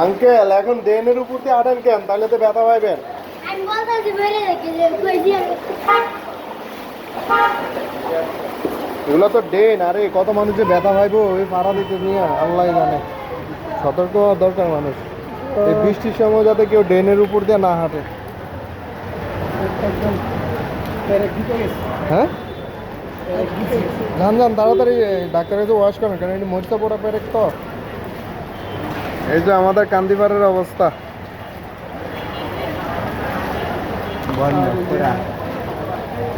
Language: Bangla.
আঙ্কেল এখন ড্রেনের উপর দিয়ে আটেন কেন? তাহলে তো ব্যথা পাইবেন। এগুলো তো ড্রেন আরে কত মানুষ যে ব্যথা পাইবো? ওই পাড়া দিতে নিয়ে আল্লাহ জানে। সতর্ক হওয়া দরকার মানুষ। এই বৃষ্টির সময় যাতে কেউ ড্রেনের উপর দিয়ে না হাঁটে। হ্যাঁ? যান যান তাড়াতাড়ি ডাক্তারের কাছে ওয়াশ করেন কারণ এটি মরিচা পড়া পেরেক তো। এই যে আমাদের কান্দিপাড়ের অবস্থা।